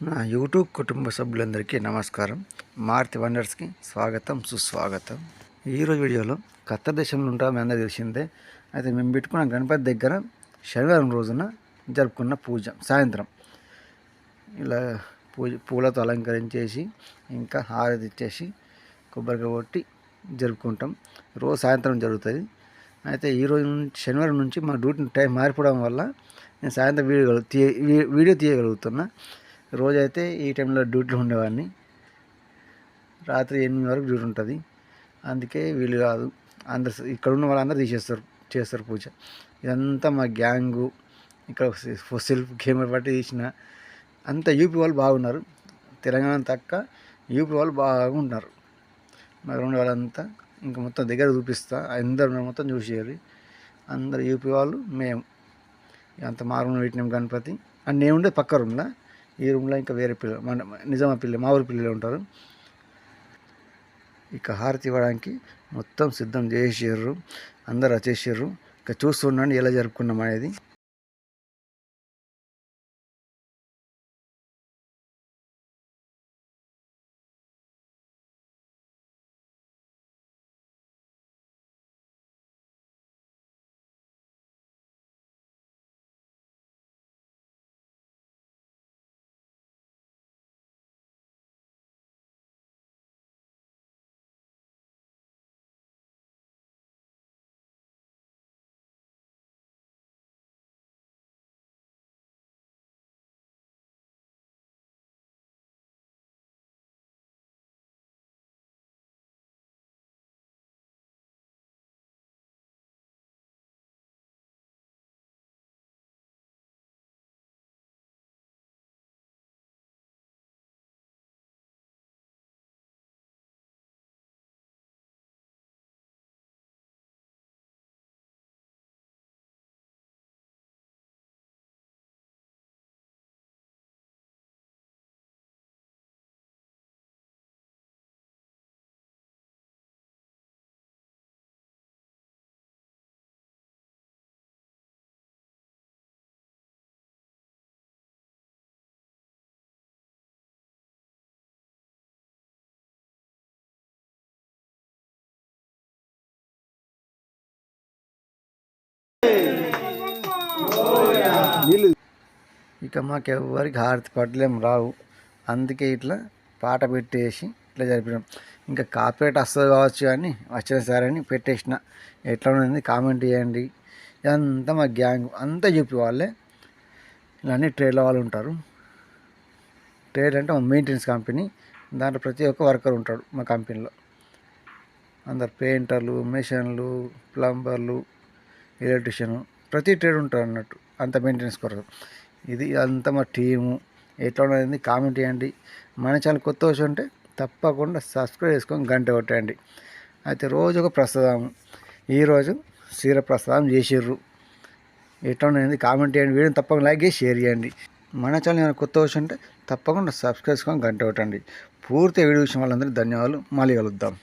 నా యూట్యూబ్ కుటుంబ సభ్యులందరికీ నమస్కారం. మారుతి వండర్స్కి స్వాగతం సుస్వాగతం. ఈరోజు వీడియోలో కొత్త దేశంలో ఉంటాం అందరూ తెలిసిందే. అయితే మేము పెట్టుకున్న గణపతి దగ్గర శనివారం రోజున జరుపుకున్న పూజ సాయంత్రం. ఇలా పూజ పూలతో అలంకరించేసి ఇంకా హారతి ఇచ్చేసి కొబ్బరికాయ కొట్టి జరుపుకుంటాం. రోజు సాయంత్రం జరుగుతుంది. అయితే ఈరోజు నుంచి శనివారం నుంచి మా డ్యూటీ టైం మారిపోవడం వల్ల నేను సాయంత్రం వీడియో తీయ వీడియో తీయగలుగుతున్నా. రోజైతే ఈ టైంలో డ్యూటీలో ఉండేవాడిని. రాత్రి ఎనిమిది వరకు డ్యూటీ ఉంటుంది. అందుకే వీలు కాదు అందరు ఇక్కడ ఉన్న వాళ్ళందరూ తీసేస్తారు చేస్తారు పూజ. ఇదంతా మా గ్యాంగు ఇక్కడ సెల్ఫ్ కెమెరా బట్టి తీసిన అంతా యూపీ వాళ్ళు బాగున్నారు. తెలంగాణ తక్క యూపీ వాళ్ళు బాగుంటున్నారు మరి ఉండే వాళ్ళంతా ఇంకా మొత్తం దగ్గర చూపిస్తా అందరు మొత్తం చూసేయాలి అందరు యూపీ వాళ్ళు మేము. అంత మా పెట్టినాం గణపతి. అండ్ నేను ఉండే పక్క రూమ్లో. ఈ రూమ్లో ఇంకా వేరే పిల్లలు మన నిజామా పిల్లలు మా ఊరి పిల్లలు ఉంటారు. ఇక హారతి ఇవ్వడానికి మొత్తం సిద్ధం చేసేసారు అందరు వచ్చేసారు ఇక చూస్తుండండి ఎలా జరుపుకున్నాం అనేది. ఇక మాకు ఎవరికి హారతి పట్టలేం రావు. అందుకే ఇట్లా పాట పెట్టేసి ఇట్లా జరిపినాం. ఇంకా కాపీరేట్ వస్తుంది కావచ్చు కానీ వచ్చిన సరే అని పెట్టేసిన. ఎట్లా ఉంది కామెంట్ చేయండి. ఇదంతా మా గ్యాంగ్. అంతా చెప్పి వాళ్ళే. ఇలానే అన్ని ట్రేడ్ల వాళ్ళు ఉంటారు. ట్రేడ్ అంటే మెయింటెనెన్స్ కంపెనీ. దాంట్లో ప్రతి ఒక్క వర్కర్ ఉంటాడు మా కంపెనీలో. అందరు పెయింటర్లు మిషన్లు ప్లంబర్లు. ఎలక్ట్రిషియన్ ప్రతి ట్రేడ్ ఉంటారు అన్నట్టు. అంత మెయింటెనెన్స్ కొరకు ఇది అంత మా టీము ఎట్లా ఉన్నది? కామెంట్ చేయండి. మన ఛానల్ కొత్త వచ్చి ఉంటే తప్పకుండా సబ్స్క్రైబ్ చేసుకొని గంట కొట్టండి. అయితే రోజు ఒక ప్రసాదం. ఈరోజు క్షీర ప్రసాదం చేసిర్రు. ఎట్లా ఉన్నది? కామెంట్ చేయండి. వీడియోని తప్పకుండా లైక్ చేసి షేర్ చేయండి. మన ఛానల్ ఏమైనా కొత్త వచ్చి ఉంటే తప్పకుండా సబ్స్క్రైబ్ చేసుకొని గంట కొట్టండి. పూర్తి వీడియో విషయం వాళ్ళందరికీ ధన్యవాదాలు. మళ్ళీ కలుద్దాం.